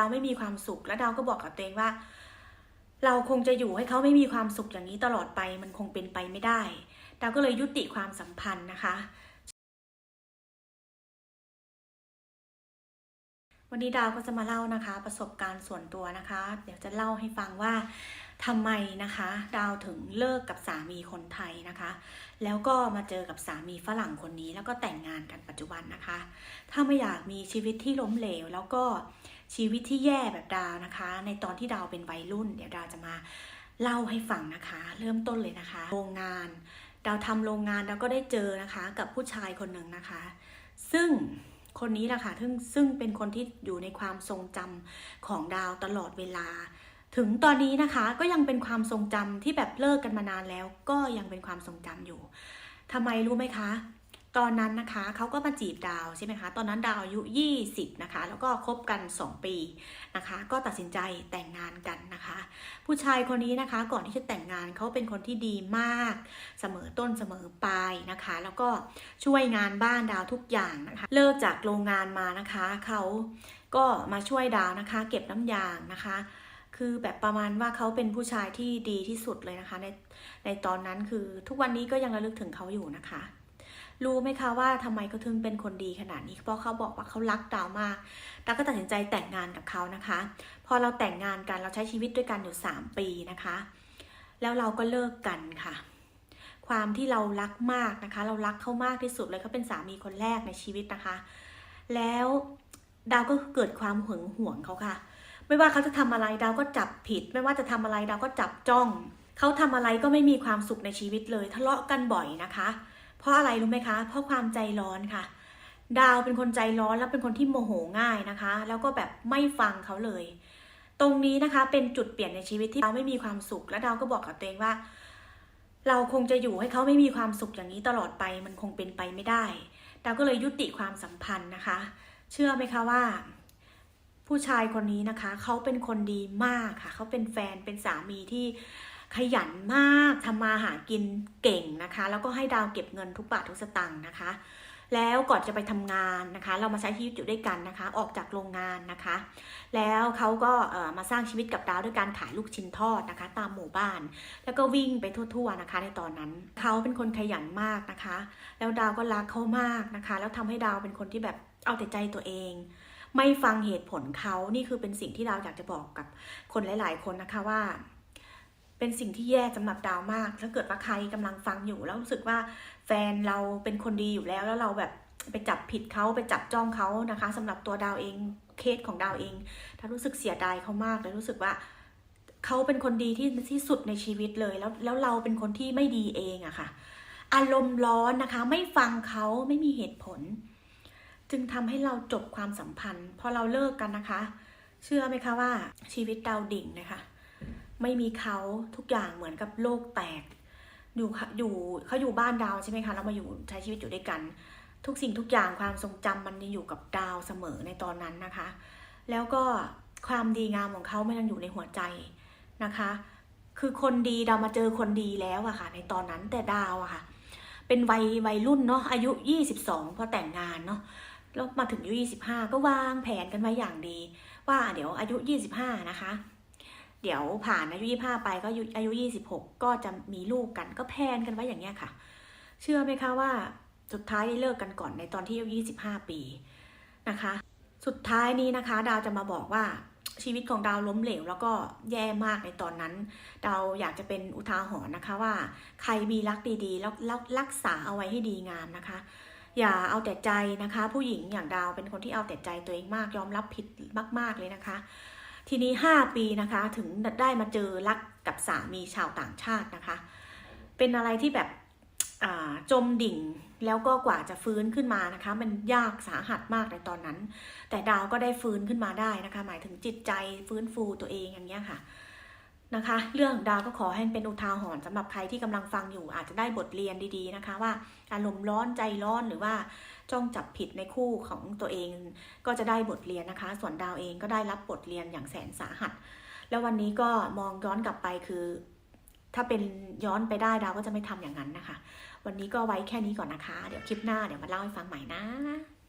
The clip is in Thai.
ดาไม่มีความสุขและดาวก็บอกกับตัวเองว่า เราคงจะอยู่ให้เขาไม่มีความสุขอย่างนี้ตลอดไปมันคงเป็นไปไม่ได้ดาวก็เลยยุติความสัมพันธ์นะคะ วันนี้ดาวก็จะมาเล่านะคะ ประสบการณ์ส่วนตัวนะคะ เดี๋ยวจะเล่าให้ฟังว่าทำไมนะคะ ดาวถึงเลิกกับสามีคนไทยนะคะ แล้วก็มาเจอกับสามีฝรั่งคนนี้ แล้วก็แต่งงานกันปัจจุบันนะคะ ถ้าไม่อยากมีชีวิตที่ล้มเหลว แล้วก็ ชีวิตที่แย่แบบดาวนะคะ ในตอนที่ดาวเป็นวัยรุ่น เดี๋ยวดาวจะมาเล่าให้ฟังนะคะ เริ่มต้นเลยนะคะ โรงงานดาวทำโรงงานดาวก็ได้เจอนะคะ กับผู้ชายคนหนึ่งนะคะ ซึ่งคนนี้แหละค่ะซึ่งซึ่งเป็นคนที่อยู่ในความทรงจำของดาวตลอดเวลา ถึงตอนนี้นะคะก็ยังเป็นความทรงจำที่แบบเลิกกันมานานแล้ว ก็ยังเป็นความทรงจำอยู่ทำไมรู้ไหมคะ ตอนนั้นนะคะเขาก็มาจีบดาวใช่ไหมคะ ตอนนั้นดาวอายุ 20 นะคะ แล้วก็คบกัน 2 ปีนะคะ ก็ตัดสินใจแต่งงานกันนะคะ ผู้ชายคนนี้นะคะ ก่อนที่จะแต่งงานเขาเป็นคนที่ดีมาก เสมอต้นเสมอปลายนะคะ แล้วก็ช่วยงานบ้านดาวทุกอย่างนะคะ เลิกจากโรงงานมานะคะเขาก็มาช่วยดาวนะคะ เก็บน้ำยางนะคะคือแบบประมาณว่าเขาเป็นผู้ชายที่ดีที่สุดเลยนะคะ ในในตอนนั้นคือทุกวันนี้ก็ยังระลึกถึงเขาอยู่นะคะ รู้ไหมคะว่าทำไมเขาถึงเป็นคนดีขนาดนี้ เพราะเขาบอกว่าเขารักดาวมากดาวก็ตัดสินใจแต่งงานกับเขานะคะ พอเราแต่งงานกันเราใช้ชีวิตด้วยกันอยู่ 3 ปีนะคะ แล้วเราก็เลิกกันค่ะ ความที่เรารักมากนะคะ เรารักเขามากที่สุดเลยเขาเป็นสามีคนแรกในชีวิตนะคะ แล้วดาวก็เกิดความหึงหวงเขาค่ะ ไม่ว่าเขาจะทำอะไรดาวก็จับผิด ไม่ว่าจะทำอะไรดาวก็จับจ้องเขาทำอะไรก็ไม่มีความสุขในชีวิตเลย ทะเลาะกันบ่อยนะคะ เพราะอะไรรู้ไหมคะ เพราะความใจร้อนค่ะ ดาวเป็นคนใจร้อนแล้วเป็นคนที่โมโหง่ายนะคะ แล้วก็แบบไม่ฟังเขาเลย ตรงนี้นะคะเป็นจุดเปลี่ยนในชีวิตที่ดาวไม่มีความสุข และดาวก็บอกกับตัวเองว่า เราคงจะอยู่ให้เขาไม่มีความสุขอย่างนี้ตลอดไป มันคงเป็นไปไม่ได้ดาวก็เลยยุติความสัมพันธ์นะคะ เชื่อไหมคะว่า ผู้ชายคนนี้นะคะ เขาเป็นคนดีมากค่ะ เขาเป็นแฟนเป็นสามีที่ ขยันมากทำมาหากินเก่งนะคะ แล้วก็ให้ดาวเก็บเงินทุกบาททุกสตังค์นะคะ แล้วก่อนจะไปทำงานนะคะ เรามาใช้ชีวิตอยู่ด้วยกันนะคะ ออกจากโรงงานนะคะ แล้วเขาก็มาสร้างชีวิตกับดาวด้วยการขายลูกชิ้นทอดนะคะ ตามหมู่บ้าน แล้วก็วิ่งไปทั่วๆนะคะ ในตอนนั้นเขาเป็นคนขยันมากนะคะ แล้วดาวก็รักเขามากนะคะ แล้วทำให้ดาวเป็นคนที่แบบเอาแต่ใจตัวเองไม่ฟังเหตุผลเขา นี่คือเป็นสิ่งที่ดาวอยากจะบอกกับคนหลาย ๆ คนนะคะว่า เป็นสิ่งที่แย่สำหรับดาวมาก ถ้าเกิดว่าใครกำลังฟังอยู่แล้วรู้สึกว่าแฟนเราเป็นคนดีอยู่แล้วแล้วเราแบบไปจับผิดเขาไปจับจ้องเขานะคะสำหรับตัวดาวเองเคสของดาวเองถ้ารู้สึกเสียดายเขามากเลยรู้สึกว่าเขาเป็นคนดีที่ที่สุดในชีวิตเลยแล้วแล้วเราเป็นคนที่ไม่ดีเองอะค่ะ อารมณ์ร้อนนะคะ ไม่ฟังเขาไม่มีเหตุผล จึงทำให้เราจบความสัมพันธ์ พอเราเลิกกันนะคะ เชื่อไหมคะว่าชีวิตดาวดิ่งนะคะ ไม่มีเขาทุกอย่างเหมือนกับโลกแตก อยู่อยู่เขาอยู่บ้านดาวใช่ไหมคะเรามาอยู่ใช้ชีวิตอยู่ด้วยกัน ทุกสิ่งทุกอย่างความทรงจำมันอยู่กับดาวเสมอในตอนนั้นนะคะ แล้วก็ความดีงามของเขาไมันยังอยู่ในหัวใจนะคะ คือคนดีดาวมาเจอคนดีแล้วอะค่ะ ในตอนนั้นแต่ดาวอะค่ะ เป็นวัยวัยรุ่นเนาะอายุ 22 พอแต่งงานเนาะแล้วมาถึงอายุ 25 ก็วางแผนกันไว้อย่างดี ว่าเดี๋ยวอายุ 25 นะคะ เดี๋ยวผ่านอายุ25ไปก็อายุอายุ26ก็จะมีลูกกันก็แพนกันไว้อย่างเงี้ยค่ะ เชื่อไหมคะว่าสุดท้ายได้เลิกกันก่อนในตอนที่อายุ25ปีนะคะ สุดท้ายนี้นะคะ ดาวจะมาบอกว่าชีวิตของดาวล้มเหลวแล้วก็แย่มากในตอนนั้น ดาวอยากจะเป็นอุทาหรณ์นะคะว่าใครมีรักดีๆ แล้วรักษาเอาไว้ให้ดีงามนะคะ อย่าเอาแต่ใจนะคะ ผู้หญิงอย่างดาวเป็นคนที่เอาแต่ใจตัวเองมากยอมรับผิดมาก ๆเลยนะคะ ทีนี้ 5 ปีนะคะ ถึงได้มาเจอรักกับสามีชาวต่างชาตินะคะ เป็นอะไรที่แบบจมดิ่งแล้วก็กว่าจะฟื้นขึ้นมานะคะ มันยากสาหัสมากในตอนนั้น แต่ดาวก็ได้ฟื้นขึ้นมาได้นะคะ หมายถึงจิตใจฟื้นฟูตัวเองอย่างเงี้ยค่ะ นะคะ เรื่องของดาวก็ขอให้เป็นอุทาหรณ์สำหรับใครที่กำลังฟังอยู่ อาจจะได้บทเรียนดีๆนะคะว่าอารมณ์ร้อนใจร้อนหรือว่าจ้องจับผิดในคู่ของตัวเองก็จะได้บทเรียนนะคะ ส่วนดาวเองก็ได้รับบทเรียนอย่างแสนสาหัส แล้ววันนี้ก็มองย้อนกลับไปคือ ถ้าเป็นย้อนไปได้ดาวก็จะไม่ทำอย่างนั้นนะคะ วันนี้ก็ไว้แค่นี้ก่อนนะคะ เดี๋ยวคลิปหน้าเดี๋ยวมาเล่าให้ฟังใหม่นะ